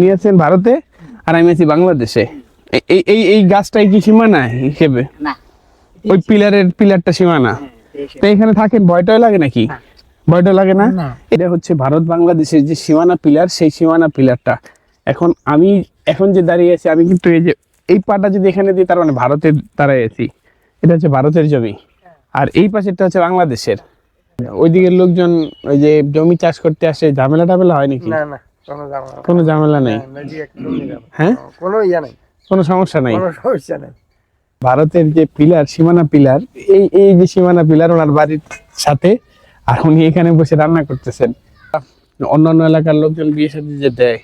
আপনি আছেন ভারতে আর আমি আছি বাংলাদেশে। এই- এই এই গাছটাই কি সীমানা হিসেবে? ওই পিলারের পিলারটা সীমানা? তো এখানে থাকেন ভয়টাই লাগে নাকি? ভয়টা লাগে না। এটা হচ্ছে ভারত বাংলাদেশের যে সীমানা পিলার সেই সীমানা পিলারটা। এখন আমি এখন যে দাঁড়িয়ে আছি আমি কিন্তু এই যে এই পাটা যদি এখানে দিই তার মানে ভারতের দাঁড়ায় আছি। এটা হচ্ছে ভারতের জমি। আর এই পাশেরটা হচ্ছে বাংলাদেশের। ওইদিকের লোকজন ওই যে জমি চাষ করতে আসে ঝামেলা টামেলা হয় নাকি? না না। কোনো ঝামেলা নেই। কোনো ঝামেলা নেই? না, নদী একদম নিরাপদ। হ্যাঁ? কোনো ইয়া নাই। কোনো সমস্যা নাই? কোনো সমস্যা নাই। ভারতের যে পিলার সীমানা পিলার এই এই যে সীমানা পিলার ওনার বাড়ির সাথে আর উনি এখানে বসে রান্না করতেছেন। অন্যান্য এলাকার লোকজন বিয়ে সাথে যে দেয়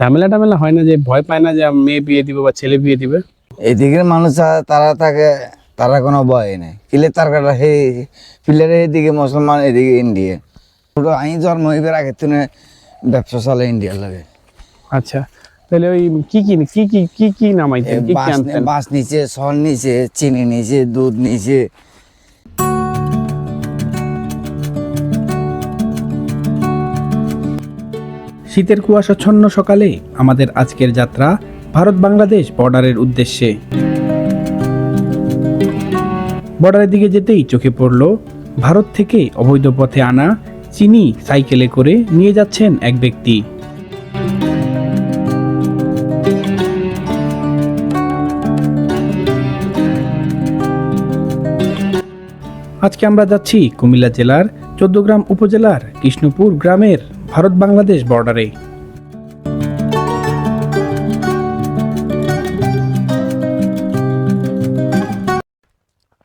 ঝামেলা টামেলা হয় না যে ভয় পায় না যে মেয়ে বিয়ে দিবে বা ছেলে বিয়ে দিবে? এদিকের মানুষ তারা থাকে তারা কোনো ভয় নেই। কিলে তার কাটা হে পিলারে এদিকে মুসলমান এদিকে ইন্ডিয়া ছোট আমি জন্ম হইবার আগে তুনে ব্যবসা চলে ইন্ডিয়ার লাগে। আচ্ছা তাহলে ওই কি কি কি কি কি কি নামাইতেন? কি কি আনতেন? বাঁশ নিচে সল নিচে চিনি নিচে দুধ নিচে। শীতের কুয়াশাচ্ছন্ন সকালে আমাদের আজকের যাত্রা ভারত বাংলাদেশ বর্ডারের উদ্দেশ্যে। বর্ডারের দিকে যেতেই চোখে পড়ল ভারত থেকে অবৈধ পথে আনা চিনি সাইকেলে করে নিয়ে যাচ্ছেন এক ব্যক্তি। আজকে আমরা যাচ্ছি কুমিল্লা জেলার চোদ্দগ্রাম উপজেলার কৃষ্ণপুর গ্রামের ভারত বাংলাদেশ বর্ডারে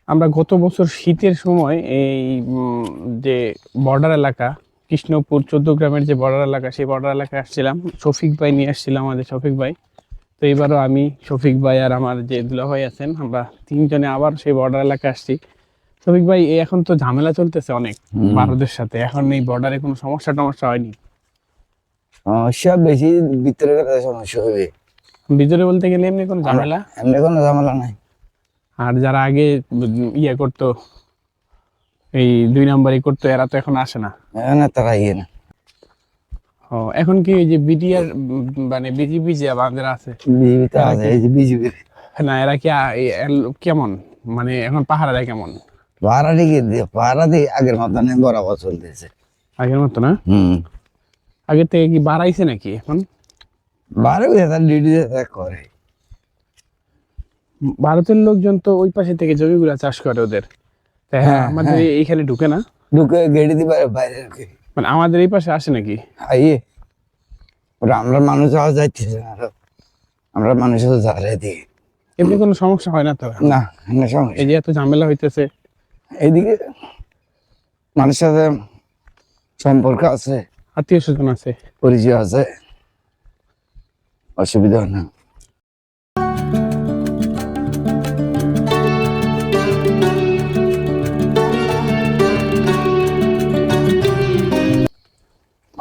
আমরা গত বছর শীতের সময় এই যে বর্ডার এলাকা কৃষ্ণপুর চোদ্দ গ্রামের যে বর্ডার এলাকা সেই বর্ডার এলাকায় আসছিলাম। শফিক ভাই নিয়ে আসছিলাম আমাদের শফিক ভাই। তো এবারও আমি শফিক ভাই আর আমার যে দুলা ভাই আছেন আমরা তিনজনে আবার সেই বর্ডার এলাকায় আসছি। শফিক ভাই এখন তো ঝামেলা চলতেছে অনেক ভারতের সাথে। এখন এই বর্ডারে কোনো সমস্যা টমস্যা হয়নি? সমস্যা বেশি ভিতরে সমস্যা হবে। ভিতরে বলতে গেলে এমনি কোনো ঝামেলা? এমনি কোনো ঝামেলা নাই। আর যারা আগে ইয়ে করতো এই দুই নাম্বারই করতো এরা তো এখন আসে না। এখানে তারা ইয়ে না। ও এখন কি ওই যে বিডিআর মানে বিজেপি যে আমাদের আছে? বিজেপিতে আছে এই যে বিজেপি না এরা কি কেমন? মানে এখন পাহারা দেয় কেমন? পাহাড়া দিকে পাহাড়া দিয়ে আগের মতন বরাবর চলতেছে। আগের মতো না? হুম। আগের থেকে কি বাড়াইছে নাকি এখন? তার ডিউটি করে। ভারতের লোকজন তো ওই পাশে থেকে জমিগুলা চাষ করে ওদের। হ্যাঁ হ্যাঁ, আমাদের এইখানে ঢুকে না? ঢুকে গেড়ে দিবে বাইরে মানে আমাদের এই পাশে আসে নাকি? আইয়ে আমরা মানুষ আওয়াজ যাইতেছে না আমরা মানুষের দিই এমনি কোনো সমস্যা হয় না তো? না না সমস্যা। এই যে এত ঝামেলা হইতেছে। এইদিকে মানুষের সাথে সম্পর্ক আছে। আত্মীয় স্বজন আছে? পরিচয় আছে। অসুবিধা হয় না।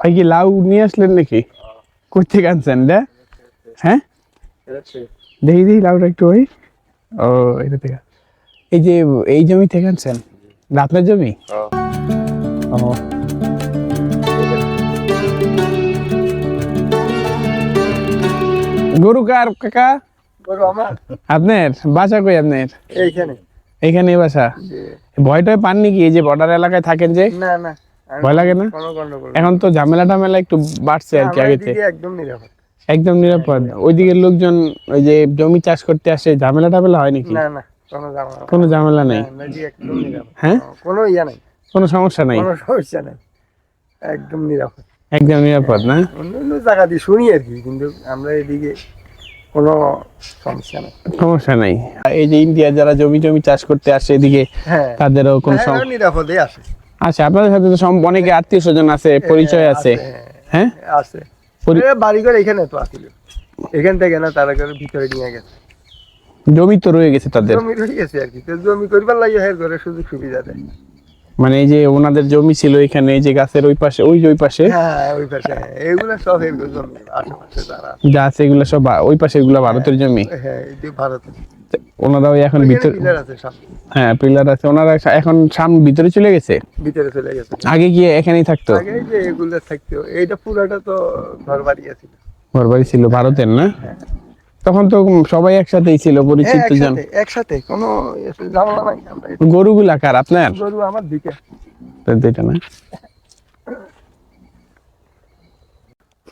ভাই কি লাউ নিয়ে আসলেন নাকি? কই থেকে আনছেন? রে হ্যাঁ? দেখি দেখি লাউটা একটু ওই। ও এটা থেকে। এই যে এই জমি থেকে আনছেন? আপনার জমি? ও। গরু কার কাকা? বড় আমার। আপনার? বাসা কই আপনার? এইখানে। এখানে বাসা? ভয় টয় পাননি কি? এই যে বর্ডার এলাকায় থাকেন যে? না না। ভয় লাগে না? কোনো এখন তো ঝামেলা টামেলা একটু বাড়ছে আর কি আগেতে একদম নিরাপদ। একদম নিরাপদ। ওইদিকের লোকজন ওই যে জমি চাষ করতে আসে ঝামেলা টামেলা হয় নাকি? না না কোনো ঝামেলা নেই। হ্যাঁ? কোনো ইয়া নাই। কোনো সমস্যা নাই? কোনো সমস্যা নাই। একদম নিরাপদ। একদম নিরাপদ না? অন্য জায়গা দিয়ে শুনি আর কি কিন্তু আমরা এদিকে কোনো সমস্যা নেই। সমস্যা নাই। এই যে ইন্ডিয়া যারা জমি জমি চাষ করতে আসে এদিকে হ্যাঁ। তাদেরও কোনো হ্যাঁ, সমস্যা নিরাপদে আছে। আচ্ছা আপনাদের সাথে তো সব অনেকে আত্মীয় স্বজন আছে পরিচয় আছে। হ্যাঁ আছে। পরি- বাড়ি ঘর এখানে তো আছিল এখান থেকে না তারা করে ভিতরে নিয়ে গেছে। জমি তো রয়ে গেছে তাদের? জমি রয়ে গেছে আর কি। জমি করবার লাগে হের করে সুযোগ সুবিধা দেয় মানে এই যে ওনাদের জমি ছিল এখানে এই যে গাছের ওই পাশে ওই যে ওই পাশে? হ্যাঁ ওই পাশে হ্যাঁ এগুলো সব এর জমি আশেপাশে যারা আছে। যা আছে এগুলো সব ওই পাশে এগুলো ভারতের জমি? হ্যাঁ এই যে ভারতে ওনারাও এখন ভিতর আছে হ্যাঁ পিলার আছে। ওনারা এখন সামনে ভিতরে চলে গেছে? ভিতরে চলে গেছে। আগে গিয়ে এখানেই থাকতো? আগে যে এগুলো থাকতো এইটা পুরাটা তো ঘর বাড়ি আছিল। ঘর বাড়ি ছিল ভারতের না? তখন তো সবাই একসাথেই ছিল হ্যাঁ, পরিচিত জন। একসাথে কোনো ঝামেলা নাই। গরুগুলা কার আপনার? গরু আমার দিকে। দুইটা না?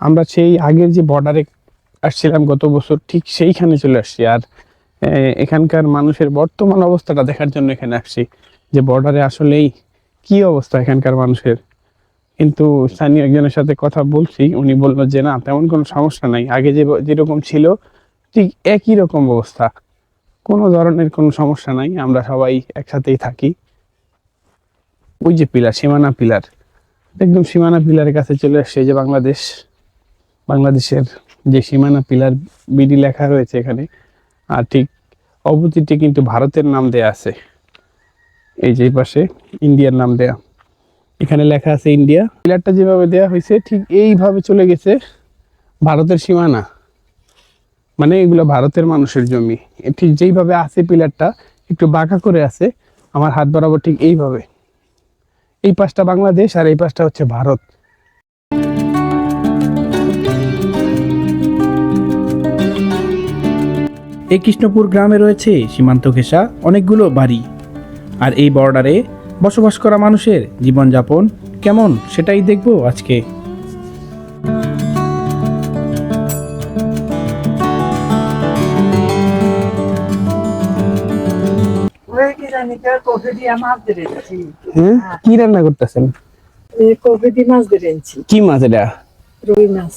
আমরা সেই আগের যে বর্ডারে আসছিলাম গত বছর ঠিক সেইখানে চলে আসছি। আর এখানকার মানুষের বর্তমান অবস্থাটা দেখার জন্য এখানে আসছি। যে বর্ডারে আসলেই কি অবস্থা এখানকার মানুষের? কিন্তু স্থানীয় একজনের সাথে কথা বলছি, উনি বলল যে, না, তেমন কোনো সমস্যা নাই। আগে যে, যেরকম ছিল, ঠিক একই রকম অবস্থা। কোনো ধরনের কোনো সমস্যা নাই। আমরা সবাই একসাথেই থাকি। ওই যে পিলার, সীমানা পিলার। একদম সীমানা পিলারের কাছে চলে আসছে যে বাংলাদেশ। বাংলাদেশের যে সীমানা পিলার বিডি লেখা রয়েছে এখানে আর ঠিক অপোজিটে কিন্তু ভারতের নাম দেয়া আছে। এই যে পাশে ইন্ডিয়ার নাম দেয়া। এখানে লেখা আছে ইন্ডিয়া। পিলারটা যেভাবে দেয়া হয়েছে, ঠিক এইভাবে চলে গেছে ভারতের সীমানা। মানে এগুলো ভারতের মানুষের জমি। ঠিক যেইভাবে আছে পিলারটা, একটু বাঁকা করে আছে, আমার হাত বরাবর ঠিক এইভাবে। এই পাশটা বাংলাদেশ আর এই পাশটা হচ্ছে ভারত। এই কৃষ্ণপুর গ্রামে রয়েছে সীমান্ত ঘেঁষা অনেকগুলো বাড়ি। আর এই বর্ডারে বসবাস করা মানুষের জীবনযাপন কেমন সেটাই দেখব আজকে। কি হ্যাঁ? কি রান্না করতেছেন? কি মাছ এটা? রুই মাছ।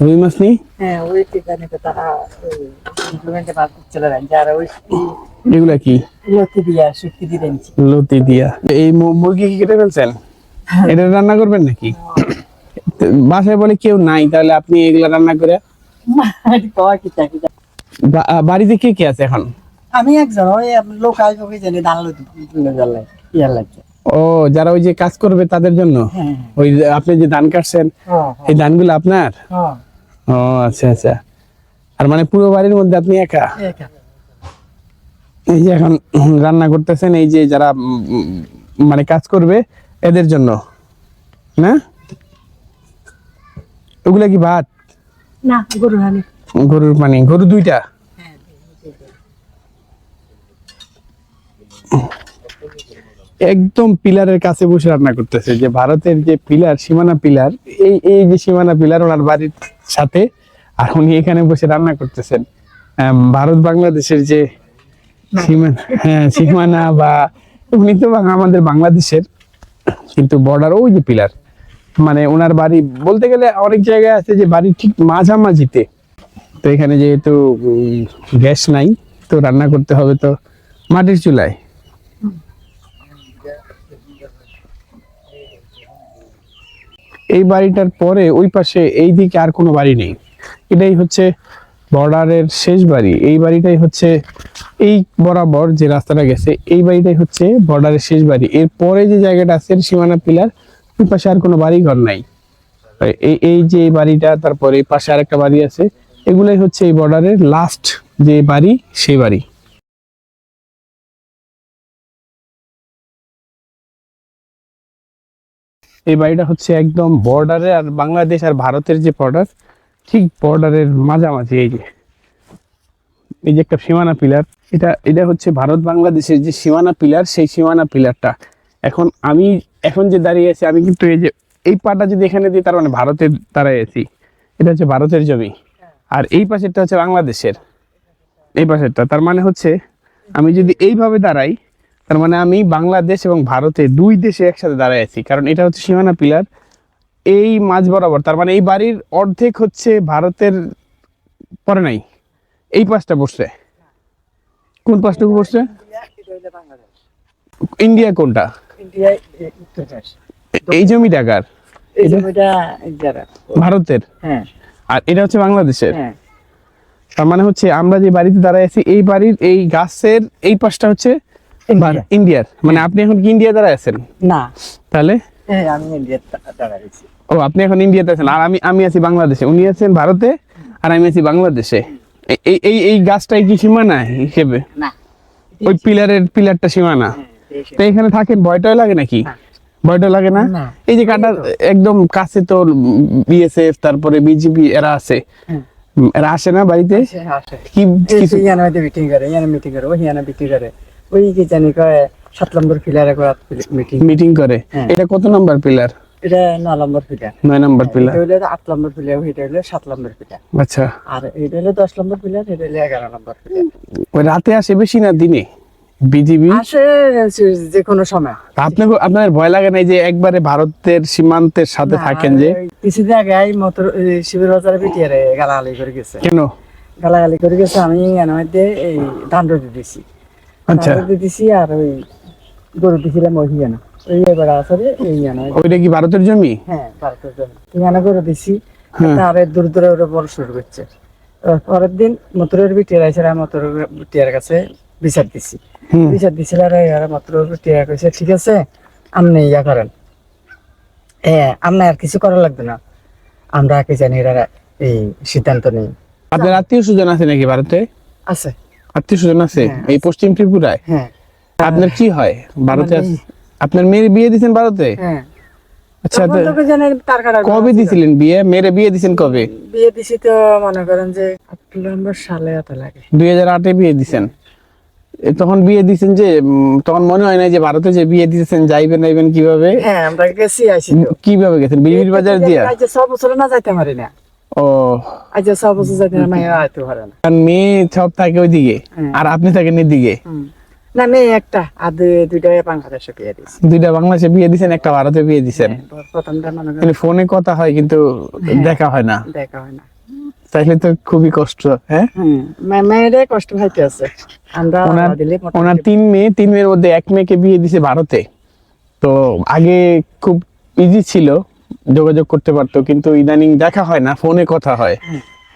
রুই মাছ নেই? হ্যাঁ ওই কি জানি তো তারা ইমপ্লিমেন্টে মাছ চলে যান যারা ওই এগুলা কি? লতি দিয়া শুক্তি দিয়ে দিয়েছি লতি দিয়া। এই মুরগি কি কেটে ফেলছেন? এটা রান্না করবেন নাকি? বাসায় বলে কেউ নাই তাহলে আপনি এগুলা রান্না করে বাড়িতে কে কে আছে এখন? আমি একজন ওই লোক আসবে জানি ধান লতি ইয়ার লাগছে ও যারা ওই যে কাজ করবে তাদের জন্য? হ্যাঁ। ওই আপনি যে ধান কাটছেন হ্যাঁ এই ধানগুলো আপনার? হ্যাঁ। ও আচ্ছা আচ্ছা। আর মানে পুরো বাড়ির মধ্যে আপনি একা? এই যে এখন রান্না করতেছেন এই যে যারা মানে কাজ করবে এদের জন্য না? ওগুলা কি ভাত? না গরু হানি গরুর পানি গরু দুইটা। একদম পিলারের কাছে বসে রান্না করতেছে। যে ভারতের যে পিলার, সীমানা পিলার, এই এই যে সীমানা পিলার ওনার বাড়ির সাথে, আর উনি এখানে বসে রান্না করতেছেন। ভারত বাংলাদেশের যে সীমানা হ্যাঁ সীমানা বা উনি তো আমাদের বাংলাদেশের, কিন্তু বর্ডার ওই যে পিলার। মানে ওনার বাড়ি বলতে গেলে অনেক জায়গায় আছে যে বাড়ি ঠিক মাঝামাঝিতে। তো এখানে যেহেতু গ্যাস নাই, তো রান্না করতে হবে তো মাটির চুলায়। এই বাড়িটার পরে ওই পাশে এই দিকে আর কোনো বাড়ি নেই। এটাই হচ্ছে বর্ডারের শেষ বাড়ি। এই বাড়িটাই হচ্ছে এই বরাবর যে রাস্তাটা গেছে, এই বাড়িটাই হচ্ছে বর্ডারের শেষ বাড়ি। এর পরে যে জায়গাটা আছে সীমানা পিলার, ওই পাশে আর কোনো বাড়ি ঘর নাই। এই এই যে এই বাড়িটা, তারপরে এই পাশে আরেকটা বাড়ি আছে, এগুলাই হচ্ছে এই বর্ডারের লাস্ট যে বাড়ি, সেই বাড়ি। এই বাড়িটা হচ্ছে একদম বর্ডারে আর বাংলাদেশ আর ভারতের যে বর্ডার ঠিক বর্ডারের মাঝামাঝি এই যে। এই যে একটা সীমানা পিলার এটা এটা হচ্ছে ভারত বাংলাদেশের যে সীমানা পিলার সেই সীমানা পিলারটা এখন আমি, এখন যে দাঁড়িয়ে আছি, আমি কিন্তু এই যে, এই পাটা যদি এখানে দিই, তার মানে ভারতের দাঁড়ায় আছি। এটা হচ্ছে ভারতের জমি। আর এই পাশেরটা হচ্ছে বাংলাদেশের। এই পাশেরটা, তার মানে হচ্ছে, আমি যদি এইভাবে দাঁড়াই তার মানে আমি বাংলাদেশ এবং ভারতে দুই দেশে একসাথে দাঁড়ায় আছি কারণ এটা হচ্ছে সীমানা পিলার। এই মাঝ বরাবর তার মানে এই বাড়ির অর্ধেক হচ্ছে ভারতের পরে নাই। এই পাশটা বসছে। কোন পাশটুকু বসছে? ইন্ডিয়া কোনটা? এই জমি টাকার ভারতের? হ্যাঁ। আর এটা হচ্ছে বাংলাদেশের? হ্যাঁ। তার মানে হচ্ছে আমরা যে বাড়িতে দাঁড়ায় আছি এই বাড়ির এই গাছের এই পাশটা হচ্ছে ইন্ডিয়ার মানে আপনি এখন কি ইন্ডিয়া দাঁড়ায় আছেন? না। তাহলে? হ্যাঁ আমি ইন্ডিয়ার ও আপনি এখন ইন্ডিয়াতে আছেন। আর আমি আমি আছি বাংলাদেশে। উনি আছেন ভারতে আর আমি আছি বাংলাদেশে। এই এই এই গাছটাই কি সীমানা হিসেবে? ওই পিলারের পিলারটা সীমানা? তো এখানে থাকেন? ভয়টাই লাগে নাকি? ভয়টা লাগে না। এই যে কাটা একদম কাছে তো বিএসএফ তারপরে বিজেপি এরা আছে। এরা আসে না বাড়িতে? কি কিছু? মিটিং করে মিটিং করে ইয়ানা মিটিং করে। ওই কি জানি কয় সাত নম্বর করাত মিটিং মিটিং করে। হ্যাঁ। এটা কত নাম্বার পিলার এটা ন নম্বর ফিলার নয় নাম্বার পিলার এটা হলো আট নম্বর ফিলার এটা হলো সাত নম্বর ফিলার আচ্ছা। আর এটা হলো দশ নম্বর ফিলার এটা হলো এগারো নম্বর ওই রাতে আসে বেশি না দিনে? বিজিবি? আসে যে কোনো সময়। আপনি আপনার ভয় লাগে না যে একবারে ভারতের সীমান্তের সাথে থাকেন যে? কিছুদিন আগে এই মতর শিবির বাজারে পিটিয়ারে গালাগালি করে গেছে। কেন? গালাগালি করে গেছে আমি এর মধ্যে এই ধান রোদে দিছি আচ্ছা। ধান আর ওই গরু দিছিলাম ওই ইয়ানা ওই এবার আসলে এই ইয়ানা ওইটা কি ভারতের জমি? হ্যাঁ ভারতের করে দিছি। দূর দূরে ওরা বড় শুরু করছে। পরের দিন মতুরের বিটিয়ার আছে মতুরের বিটিয়ার কাছে বিচার দিছি। বিচার দিছিল আর এরা মাত্র বিটিয়ার কইছে ঠিক আছে আপনি ইয়া করেন। হ্যাঁ আপনার আর কিছু করা লাগবে না। আমরা কি জানি এরা এই সিদ্ধান্ত নেই। আপনার আত্মীয় স্বজন আছে নাকি ভারতে? আছে। আত্মীয় স্বজন আছে হ্যাঁ, এই পশ্চিম ত্রিপুরায়? হ্যাঁ। আপনার কি হয় ভারতে আপনার মেয়ের বিয়ে দিয়েছেন ভারতে? হ্যাঁ। আচ্ছা কবে দিছিলেন বিয়ে? মেয়েরে বিয়ে দিছেন কবে? বিয়ে দিছি তো মনে করেন যে নম্বর সালে এত লাগে। দুই হাজার আটে বিয়ে দিছেন। তখন বিয়ে দিছেন যে তখন মনে হয় না যে ভারতে যে বিয়ে দিয়েছেন যাইবেন আইবেন কীভাবে? হ্যাঁ আমরা গেছি আইছি কীভাবে গেছেন? বিবির বাজার দিয়া? সব বছর না যাইতে পারি না। ও। আজ সব বছর যাইতে না মায়ের আইতে পারে না। আর মেয়ে সব থাকে ওইদিকে হ্যাঁ। আর আপনি থাকেন এদিকে। না মেয়ে একটা আর দুইটা বাংলাদেশে বিয়ে দিছি দুইটা বাংলাদেশে বিয়ে দিছেন একটা ভারতে বিয়ে দিছেন হ্যাঁ, কিন্তু ফোনে কথা হয় কিন্তু দেখা হয় না। দেখা হয় না। তাইলে তো খুবই কষ্ট হ্যাঁ? মেয়েদের কষ্ট হইতে আছে। আমরা ওনার তিন মেয়ে তিন মেয়ের মধ্যে এক মেয়েকে বিয়ে দিছে ভারতে। তো আগে খুব ইজি ছিল যোগাযোগ করতে পারতো কিন্তু ইদানিং দেখা হয় না ফোনে কথা হয়।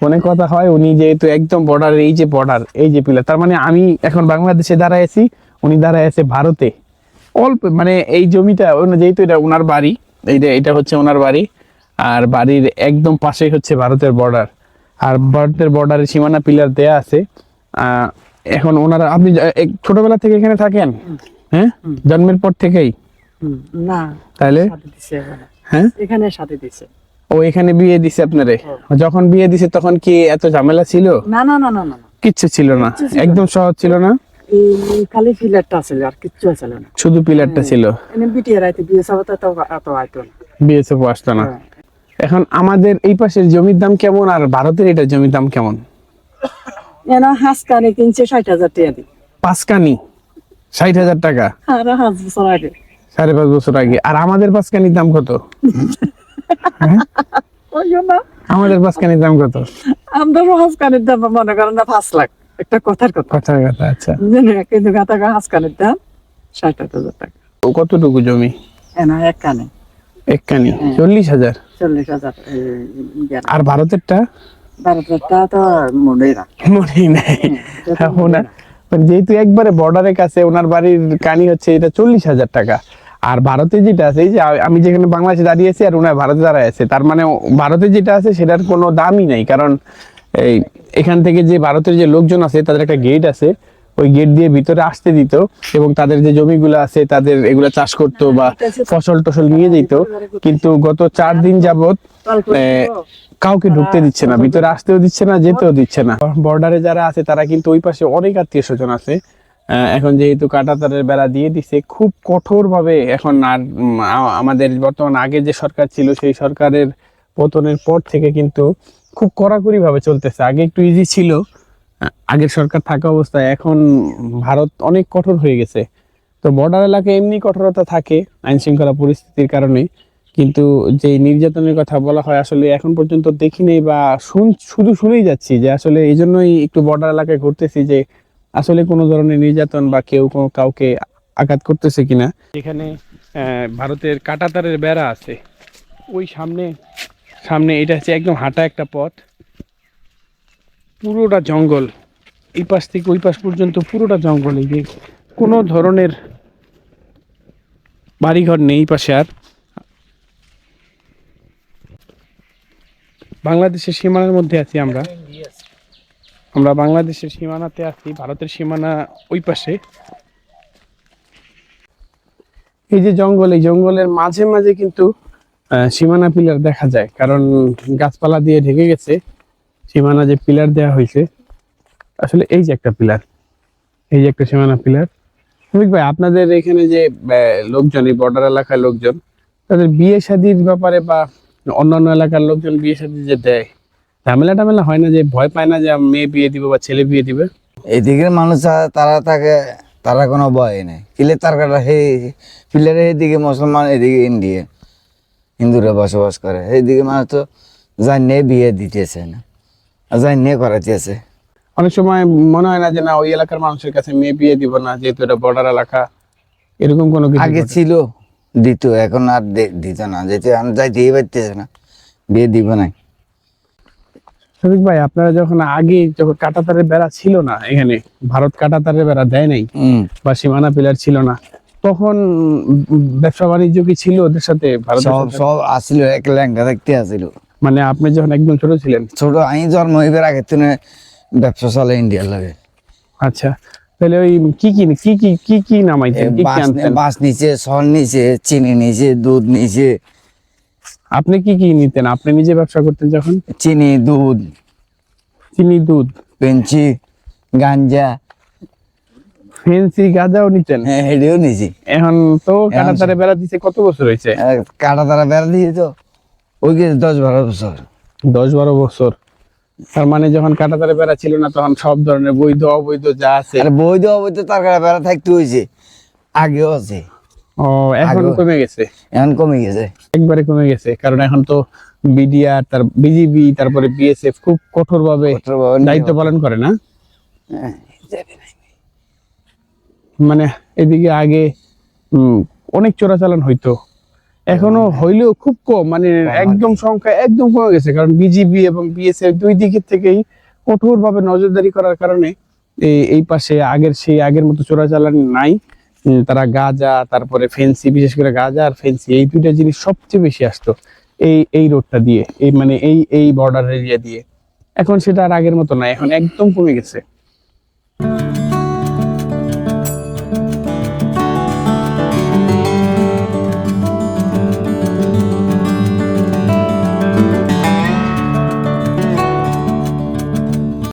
ফোনে কথা হয় উনি যেহেতু একদম বর্ডার এই যে বর্ডার এই যে পিলার তার মানে আমি এখন বাংলাদেশে দাঁড়ায় আছি উনি দাঁড়ায় আছে ভারতে। অল্প মানে এই জমিটা যেহেতু এটা ওনার বাড়ি এইটা এটা হচ্ছে ওনার বাড়ি আর বাড়ির একদম পাশেই হচ্ছে ভারতের বর্ডার আর ভারতের বর্ডারে সীমানা পিলার দেয়া আছে আহ, এখন ওনারা আপনি ছোটবেলা থেকে এখানে থাকেন? হ্যাঁ? জন্মের পর থেকেই? না। তাহলে। হ্যাঁ? এখানে সাথে দিছে। ও এখানে বিয়ে দিছে আপনারে? যখন বিয়ে দিছে তখন কি এত ঝামেলা ছিল? না না না না না। কিচ্ছু ছিল না? একদম সহজ ছিল না? খালি ফিলারটা আছে আর কিচ্ছু আছে না। শুধু পিলারটা ছিল? এনে বিটিয়ার আইতে বিয়ে সব তো এত আইতো না। বিএসএফ আসতো না। হ্যাঁ। এখন আমাদের এই পাশের জমির দাম কেমন আর ভারতের এটা জমির দাম কেমন? এনে হাঁস কানে কিনছে ষাট হাজার টাকা পাঁচকানি ষাট হাজার টাকা। আর সাড়ে পাঁচ বছর আগে। আর আমাদের পাঁচকানির দাম কত? জন্য। আমাদের পাঁচকানির দাম কত? আমরা হাঁস কানের দাম মনে করেন না পাঁচ লাখ। একটা কথার কথা। কথার কথা আচ্ছা। কিন্তু দাম ষাট হাজার টাকা। কতটুকু জমি? এনা এক কানে এক কানি চল্লিশ হাজার? চল্লিশ হাজার আর ভারতেরটা? ভারতেরটা তো মনেই না। মনেই নাই। তো হ্যাঁ, ওনার মানে যেহেতু একবারে বর্ডারের কাছে ওনার বাড়ির কানি হচ্ছে এটা চল্লিশ হাজার টাকা। আর ভারতে যেটা আছে এই যে আমি যেখানে বাংলাদেশে দাঁড়িয়ে আছি আর ওনার ভারতে দাঁড়ায় আছে তার মানে ভারতে যেটা আছে সেটার কোনো দামই নাই। কারণ এই এখান থেকে যে ভারতের যে লোকজন আছে তাদের একটা গেট আছে ওই গেট দিয়ে ভিতরে আসতে দিত এবং তাদের যে জমিগুলো আছে তাদের এগুলা চাষ করতো বা ফসল টসল নিয়ে যেত। কিন্তু গত চার দিন এ, কাউকে ঢুকতে দিচ্ছে না ভিতরে আসতেও দিচ্ছে না যেতেও দিচ্ছে না। বর্ডারে যারা আছে তারা কিন্তু ওই পাশে অনেক আত্মীয় স্বজন আছে। এখন যেহেতু কাঁটাতারের বেড়া দিয়ে দিছে, খুব কঠোরভাবে এখন আর আমাদের বর্তমান আগে যে সরকার ছিল, সেই সরকারের পতনের পর থেকে কিন্তু খুব কড়াকড়ি ভাবে চলতেছে। আগে একটু ইজি ছিল। আগের সরকার থাকা অবস্থায় এখন ভারত অনেক কঠোর হয়ে গেছে। তো বর্ডার এলাকায় এমনি কঠোরতা থাকে আইন শৃঙ্খলা পরিস্থিতির কারণে। কিন্তু যে নির্যাতনের কথা বলা হয়, আসলে এখন পর্যন্ত দেখি নেই বা শুন শুধু শুনেই যাচ্ছি যে আসলে এই জন্যই একটু বর্ডার এলাকায় ঘুরতেছি যে আসলে কোনো ধরনের নির্যাতন বা কেউ কাউকে আঘাত করতেছে কিনা? এখানে ভারতের কাটাতারের বেড়া আছে। ওই সামনে সামনে এটা হচ্ছে একদম হাঁটা একটা পথ। পুরোটা জঙ্গল। এই পাশ থেকে ওই পাশ পর্যন্ত পুরোটা জঙ্গল। এই যে কোনো ধরনের বাড়িঘর নেই পাশে আর। বাংলাদেশের সীমানার মধ্যে আছি আমরা। আমরা বাংলাদেশের সীমানাতে আছি, ভারতের সীমানা ওই পাশে। এই যে জঙ্গল, এই জঙ্গলের মাঝে মাঝে কিন্তু সীমানা পিলার দেখা যায়। কারণ গাছপালা দিয়ে ঢেকে গেছে, সীমানা যে পিলার দেওয়া হয়েছে, আসলে এই যে একটা পিলার, এই যে একটা সীমানা পিলার। শফিক ভাই, আপনাদের এখানে যে লোকজন, এই বর্ডার এলাকার লোকজন, তাদের বিয়ে শাদির ব্যাপারে বা অন্যান্য এলাকার লোকজন বিয়ে শাদি যে দেয় ঝামেলা টামেলা হয় না যে ভয় পায় না যে মেয়ে বিয়ে দিবে বা ছেলে বিয়ে দিবে? এদিকের মানুষ তারা থাকে তারা কোনো ভয় নেই। কিলে তার কাটা হে পিলারে এদিকে মুসলমান এদিকে ইন্ডিয়া হিন্দুরা বসবাস করে। এইদিকে মানুষ তো জানিয়ে বিয়ে দিতেছে না জানিয়ে করাতেছে অনেক সময় মনে হয় না যে না ওই এলাকার মানুষের কাছে মেয়ে বিয়ে দিব না যেহেতু এটা বর্ডার এলাকা। এরকম কোনো কিছু আগে ছিল দিত এখন আর দিত না। যেতে আমি যাইতেই পারতেছে না বিয়ে দিব না শফিক ভাই আপনারা যখন আগে যখন কাটাতারের বেড়া ছিল না এখানে ভারত কাটাতারের বেড়া দেয় নাই বা সীমানা পিলার ছিল না তখন ব্যবসা বাণিজ্য কি ছিল ওদের সাথে সব সব আসিল এক ল্যাংটা দেখতে আসিল মানে আপনি যখন একদম ছোট ছিলেন? ছোট আমি জন্ম হইবার আগে তুমি ব্যবসা চলে ইন্ডিয়ার লাগে। আচ্ছা তাহলে ওই কি কি কি কি কি কি নামাইতেন বাস নিচে সল নিচে চিনি নিচে দুধ নিচে আপনি কি কি নিতেন? আপনি নিজে ব্যবসা করতেন যখন? চিনি দুধ। চিনি দুধ। পেঞ্চি গাঞ্জা। ফেন্সি গাঁজাও নিতেন? হ্যাঁ হেডিও নিছি। এখন তো কাটাতারে বেড়া দিছে কত বছর হয়েছে? আর তারা বেড়া দিয়েছি তো। ওই কি দশ বারো বছর। দশ বারো বছর। তার মানে যখন কাটাতারে বেড়া ছিল না তখন সব ধরনের বৈধ অবৈধ যা আছে বৈধ অবৈধ তার কাটা বেড়া থাকতে হয়েছে। আগেও আছে। ও এখন কমে গেছে? এখন কমে গেছে। একবারে কমে গেছে কারণ এখন তো বিডিআর তার বিজিবি তারপরে বিএসএফ খুব কঠোরভাবে দায়িত্ব পালন করে না? হ্যাঁ, মানে এদিকে আগে অনেক চোরাচালান হইতো। এখনও হইলেও খুব কম মানে একদম সংখ্যা একদম কমে গেছে কারণ বিজিবি এবং বিএসএফ দুই দিকের থেকেই কঠোর ভাবে নজরদারি করার কারণে এই এই পাশে আগের সেই আগের মতো চোরাচালান নাই। তারা গাজা, তারপরে ফেন্সি বিশেষ করে গাজা আর ফেন্সি এই দুইটা জিনিস সবচেয়ে বেশি আসতো এই এই রোডটা দিয়ে, এই মানে এই এই বর্ডার এরিয়া দিয়ে। এখন সেটা আর আগের মতো নাই এখন একদম কমে গেছে।